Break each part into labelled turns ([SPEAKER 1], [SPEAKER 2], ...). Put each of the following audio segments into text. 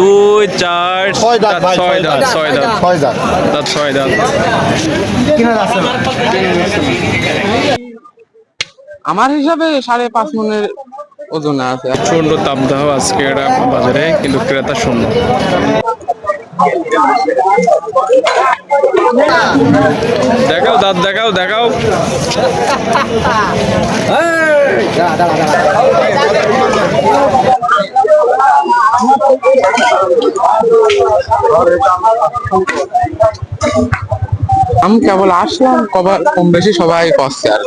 [SPEAKER 1] দুই চার
[SPEAKER 2] ছয় দাঁত
[SPEAKER 1] ছয় দাঁত। ছয় দাঁত
[SPEAKER 2] ছয় দাঁত।
[SPEAKER 1] দাঁত ছয় দাঁত।
[SPEAKER 3] আমার হিসাবে সাড়ে পাঁচ মনের ওজন আছে।
[SPEAKER 1] প্রচণ্ড তাপদাহ আজকে এটা বাজারে কিন্তু ক্রেতা শূন্য। দেখাও দাঁত দেখাও দেখাও।
[SPEAKER 3] আমি কেবল আসলাম কবা- কম বেশি সবাই করছে আর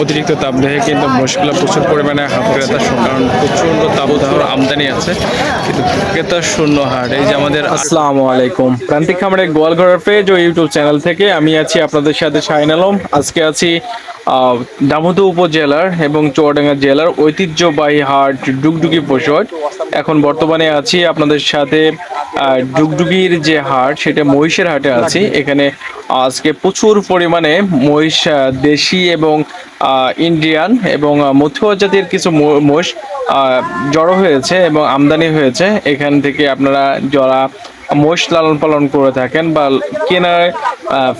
[SPEAKER 1] অতিরিক্ত তাপদাহে কিন্তু মুশকিলা প্রচুর পরিমাণে হাত ক্রেতা শূন্য কারণ প্রচণ্ড তাপদাহর আমদানি আছে কিন্তু ক্রেতা শূন্য হাট এই যে আমাদের আসসালামু আলাইকুম। প্রান্তিক খামারের গোয়ালঘরের পেজ ও ইউটিউব চ্যানেল থেকে আমি আছি আপনাদের সাথে শাহিন আলম। আজকে আছি দামোদর উপজেলার এবং চুয়াডাঙ্গা জেলার ঐতিহ্যবাহী হাট ডুগডুগি পশু হাট এখন বর্তমানে আছি আপনাদের সাথে ডুগডুগির যে হাট, সেটা মহিষের হাটে আছি। এখানে আজকে প্রচুর পরিমাণে মহিষ দেশি এবং ইন্ডিয়ান এবং মথুয়া জাতির কিছু মহিষ জড়ো হয়েছে এবং আমদানি হয়েছে। এখান থেকে আপনারা যারা মহিষ লালন পালন করে থাকেন বা কেনার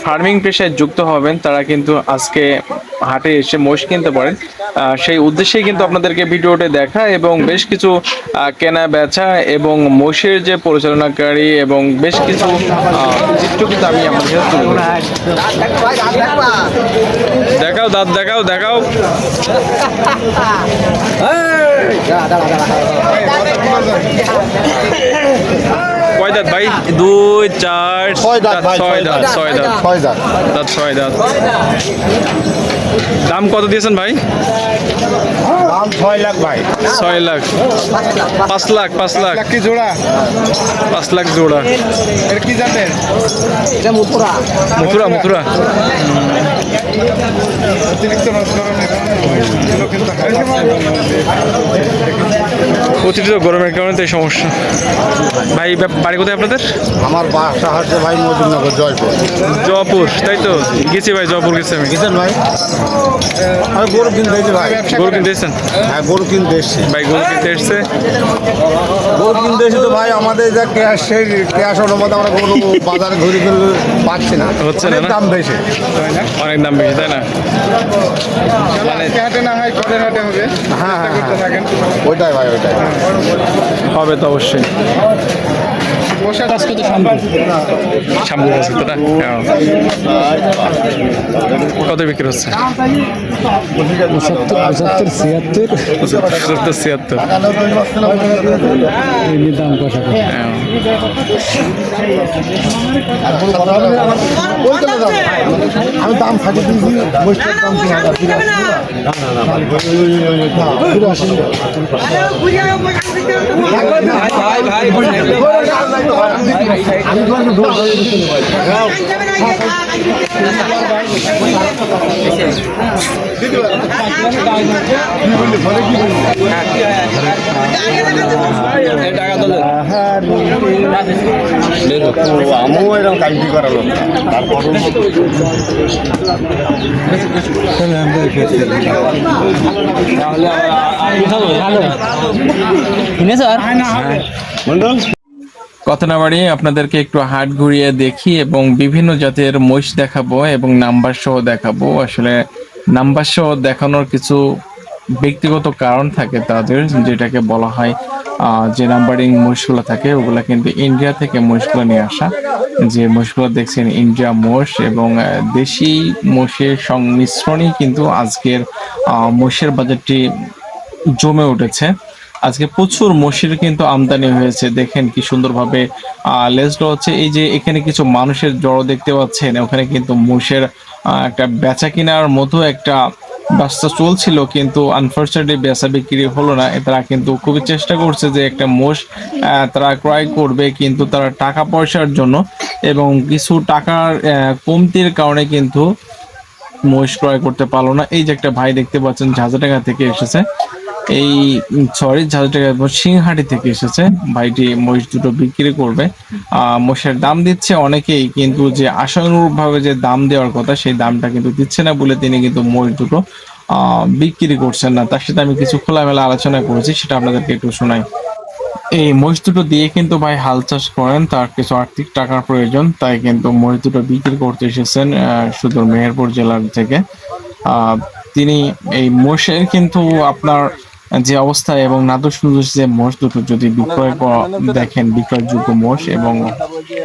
[SPEAKER 1] ফার্মিং পেশায় যুক্ত হবেন তারা কিন্তু আজকে হাটে এসে মোষ কিনতে পারেন। সেই উদ্দেশ্যেই কিন্তু আপনাদেরকে ভিডিওতে দেখা এবং বেশ কিছু কেনা বেচা এবং মোষের যে পরিচালনাকারী এবং বেশ কিছু চিত্র কিন্তু আমি আমাদের। দেখাও দাঁত দেখাও দেখাও। কয় দাঁত ভাই। দুই চার
[SPEAKER 2] ছয় দাঁত
[SPEAKER 1] ছয় দাঁত। ছয় দাঁত।
[SPEAKER 2] ছয় দাঁত।
[SPEAKER 1] দাঁত ছয় দাঁত। দাম কত দিয়েছেন ভাই?
[SPEAKER 2] দাম ছয় লাখ ভাই।
[SPEAKER 1] ছয় লাখ। পাঁচ লাখ পাঁচ লাখ।
[SPEAKER 2] কি জোড়া?
[SPEAKER 1] পাঁচ লাখ জোড়া।
[SPEAKER 2] এটা কি জাতের?
[SPEAKER 1] মথুরা। মথুরা
[SPEAKER 2] অতিরিক্ত নষ্ট কিন্তু
[SPEAKER 1] অতিরিক্ত গরমের কারণে তো এই সমস্যা। ভাই বাড়ি কোথায় আপনাদের?
[SPEAKER 2] আমার বাসা হচ্ছে ভাই মজুরনগর জয়পুর।
[SPEAKER 1] জয়পুর তাই তো? গেছি ভাই জয়পুর গেছি আমি।
[SPEAKER 2] গেছেন ভাই? আমি গরু কিনতে ভাই।
[SPEAKER 1] গরু কিনতে এসেছেন?
[SPEAKER 2] হ্যাঁ গরু কিনতে এসেছি।
[SPEAKER 1] ভাই গরু কিনতে এসছে।
[SPEAKER 2] এসে তো ভাই আমাদের যা ক্যাশ সেই ক্যাশ অনুপাতে আমরা কোনো বাজার ঘুরে ঘুরে পাচ্ছি না।
[SPEAKER 1] হচ্ছে না,
[SPEAKER 2] দাম বেশি।
[SPEAKER 1] অনেক দাম বেশি তাই না? মানে
[SPEAKER 4] হাটে না হয় ঘরের হাটে হবে।
[SPEAKER 2] হ্যাঁ হ্যাঁ হ্যাঁ। ওইটাই ভাই ওইটাই।
[SPEAKER 1] হবে তো অবশ্যই। সামনে আছে তো না হ্যাঁ। কত বিক্রি হচ্ছে পঁচাত্তর ছিয়াত্তর হ্যাঁ।
[SPEAKER 2] আমি দাম দিয়েছি দাম তিন হাজার না না ভাই ফিরে আসি আমি তোমাকে দৌড় ধরে দিতে পারি। আমিও এরকম কাজটি করালো তারপরও
[SPEAKER 1] কথা না বাড়িয়ে আপনাদেরকে একটু হাট ঘুরিয়ে দেখি এবং বিভিন্ন জাতের মহিষ দেখাবো এবং নাম্বার সহ দেখাবো। আসলে নাম্বার সহ দেখানোর কিছু ব্যক্তিগত কারণ থাকে তাদের, যেটাকে বলা হয় যে নাম্বারিং মহিষগুলো থাকে, ওগুলা কিন্তু ইন্ডিয়া থেকে মহিষগুলো নিয়ে আসা। যে মহিষগুলো দেখছেন, ইন্ডিয়া মোষ এবং দেশি মোষের সংমিশ্রণই কিন্তু আজকের মোষের বাজারটি জমে উঠেছে। আজকে প্রচুর মসির কিন্তু আমদানি হয়েছে। দেখেন কি সুন্দরভাবে লেজটা হচ্ছে। এই যে এখানে কিছু মানুষের জড়ো দেখতে পাচ্ছেন, ওখানে কিন্তু মোষের একটা বেচা কেনার মতো একটা ব্যবসা চলছিল, কিন্তু আনফর্চুনেটলি বেচা বিক্রি হলো না। তারা কিন্তু খুবই চেষ্টা করছে যে একটা মোষ তারা ক্রয় করবে, কিন্তু তারা টাকা পয়সার জন্য এবং কিছু টাকার কমতির কারণে কিন্তু মোষ ক্রয় করতে পারল না। এই যে একটা ভাই দেখতে পাচ্ছেন, ঝাঁঝাটাঙ্গা থেকে এসেছে। এই সরি ঝাঁঝাটাঙ্গা সিংহাটি থেকে এসেছে। ভাইটি মহিষ দুটো বিক্রি করবে। আহ মহিষের দাম দিচ্ছে অনেকেই, কিন্তু যে আশানুরূপ ভাবে যে দাম দেওয়ার কথা, সেই দামটা কিন্তু দিচ্ছে না বলে তিনি কিন্তু মহিষ দুটো বিক্রি করছেন না। তার সাথে আমি কিছু খোলামেলা আলোচনা করেছি, সেটা আপনাদেরকে একটু শোনাই। এই মহিষ দুটো দিয়ে কিন্তু ভাই হাল চাষ করেন, তার কিছু আর্থিক টাকার প্রয়োজন, তাই কিন্তু মহিষ দুটো বিক্রি করতে এসেছেন সুদূর মেহেরপুর জেলার থেকে। তিনি এই মোষের কিন্তু আপনার যে অবস্থা এবং নাদুস নুদুস যে মোষ দুটো যদি বিক্রয় করা- দেখেন বিক্রয়যোগ্য মোষ এবং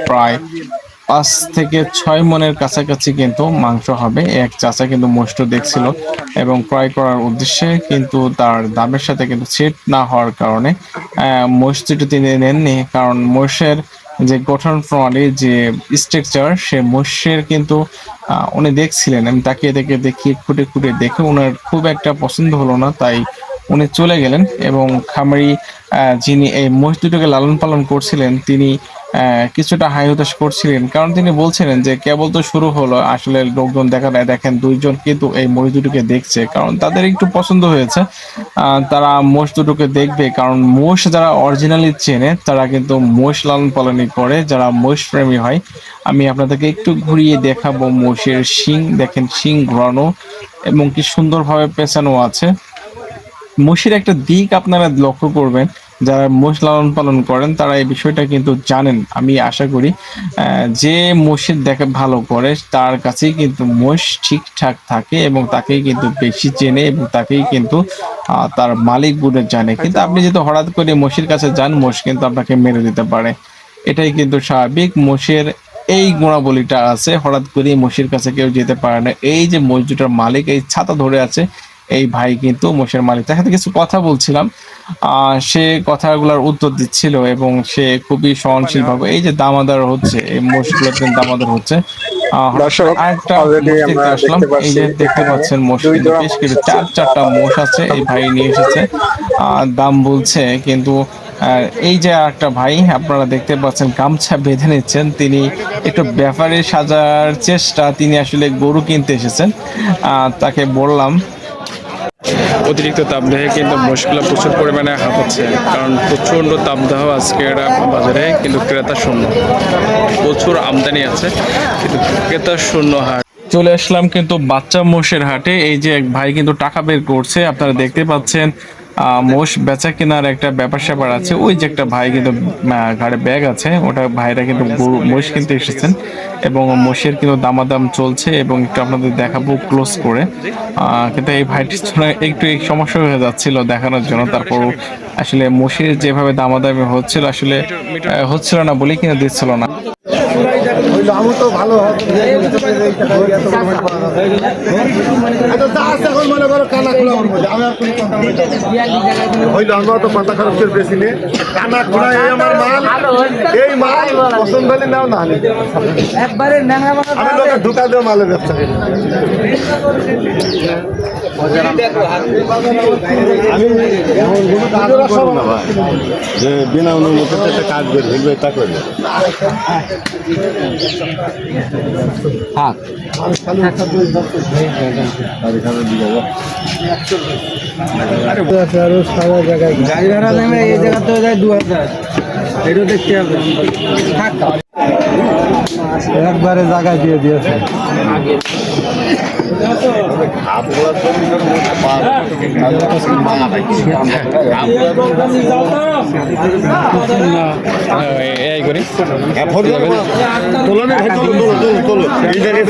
[SPEAKER 1] প্রায় পাঁচ থেকে ছয় মনের কাছাকাছি কিন্তু মাংস হবে। এক চাচা কিন্তু মোষটা দেখছিল এবং ক্রয় করার উদ্দেশ্যে কিন্তু তার দামের সাথে কিন্তু সেট না হওয়ার কারণে আহ, মোষ দুটো তিনি নেননি। কারণ মোষের যে গঠন প্রণালী যে স্ট্রাকচার সে মোষের কিন্তু উনি দেখছিলেন। আমি তাকিয়ে দেখে দেখি খুঁটে খুঁটে দেখে ওনার খুব একটা পছন্দ হলো না তাই উনি চলে গেলেন এবং খামারি যিনি এই মহিষ দুটোকে লালন পালন করছিলেন, তিনি কিছুটা হাই হতাশ করছিলেন। কারণ তিনি বলছিলেন যে, কেবল তো শুরু হলো, আসলে লোকজন দেখা যায় দেখেন দুইজন কিন্তু এই মহিষ দুটোকে দেখছে। কারণ তাদের একটু পছন্দ হয়েছে। তারা মোষ দুটোকে দেখবে, কারণ মোষ যারা অরিজিনালি চেনে, তারা কিন্তু মোষ লালন পালনই করে, যারা মোষ প্রেমী হয়। আমি আপনাদেরকে একটু ঘুরিয়ে দেখাবো মোষের শিং। দেখেন শিং ঘোরানো এবং কি সুন্দরভাবে পেঁচানো আছে। মোষের একটা দিক আপনারা লক্ষ্য করবেন, যারা মোষ লালন পালন করেন, তারা এই বিষয়টা কিন্তু জানেন। আমি আশা করি যে মোষের দেখে ভালো করে, তার কাছেই কিন্তু মোষ ঠিকঠাক থাকে এবং তাকেই কিন্তু বেশি চেনে এবং তাকেই কিন্তু তার মালিক বলে জানে। কিন্তু আপনি যেহেতু হঠাৎ করে মোষের কাছে যান মোষ কিন্তু আপনাকে মেরে দিতে পারে। এটাই কিন্তু স্বাভাবিক। মোষের এই গুণাবলীটা আছে, হঠাৎ করে মোষের কাছে কেউ যেতে পারে না। এই যে মোষ দুটার মালিক, এই ছাতা ধরে আছে এই ভাই কিন্তু মোষের মালিক। তার সাথে কিছু কথা বলছিলাম। আহ সে কথাগুলোর উত্তর দিচ্ছিল এবং সে খুবই সহনশীল ভাবে এই যে দামাদার হচ্ছে এই মোষগুলো কিন্তু দামাদার হচ্ছে। আহ,
[SPEAKER 3] দর্শক,
[SPEAKER 1] আরেকটা
[SPEAKER 3] already
[SPEAKER 1] মোষ দেখতে
[SPEAKER 3] আমরা
[SPEAKER 1] আসলাম। এই যে দেখতে পাচ্ছেন মোষ
[SPEAKER 3] দুই
[SPEAKER 1] কিন্তু
[SPEAKER 3] জোড়া
[SPEAKER 1] বেশ কিছু চার চারটা মোষ আছে এই ভাই নিয়ে এসেছে। আহ, দাম বলছে কিন্তু আর এই যে একটা ভাই আপনারা দেখতে পাচ্ছেন গামছা বেঁধে নিচ্ছেন। তিনি একটু ব্যাপারে সাজার চেষ্টা তিনি আসলে গরু কিনতে এসেছেন। আহ, তাকে বললাম অতিরিক্ত তাপদাহে কিন্তু মুশকিল প্রচুর পরিমাণে হাঁপাচ্ছে কারণ প্রচণ্ড তাপদাহ আজকে বাজারে কিন্তু ক্রেতা শূন্য। প্রচুর আমদানি আছে, কিন্তু ক্রেতা শূন্য হাট চলে আসলাম কিন্তু বাচ্চা মোষের হাটে, এই যে এক ভাই কিন্তু টাকা বের করছে, আপনারা দেখতে পাচ্ছেন মোষ বেচা কেনার একটা ব্যাপার স্যাপার আছে। ওই যে একটা ভাই কিন্তু ঘাড়ে ব্যাগ আছে। ওটা ভাইরা কিন্তু গরু, মোষ কিনতে এসেছেন এবং মোষের কিন্তু দামাদাম চলছে এবং একটু আপনাদের দেখাবো ক্লোজ করে। কিন্তু এই ভাইটির জন্য একটু এই সমস্যা হয়ে যাচ্ছিল দেখানোর জন্য। তারপর আসলে মোষের যেভাবে দামাদামি হচ্ছিল, আসলে হচ্ছিল না বলেই কিনে দিচ্ছিল না।
[SPEAKER 2] হইল আমি তো ভালো এখন মনে করো কানা খোলা আমি আর আমরা তো মাথা খারাপ করে বেশি নেই কানা খোলা এই আমার মাল এই মাল পছন্দ হলে নাও না
[SPEAKER 4] একবারে
[SPEAKER 2] আমি লোকে ঢুকা দেওয়া মালের ব্যবসা আমি যে বিনা অনুমতিতে একটা কাজ করে ফেলবে তা করবে
[SPEAKER 4] গাড়ি ভাড়া নেমে এই জায়গাতেও যায় দু হাজার। এটাও দেখতে হবে। একবারে জায়গায় দিয়ে দিয়েছে।
[SPEAKER 1] এই করি।
[SPEAKER 2] তোলো তোলো তোলো তোলো। এই জায়গায়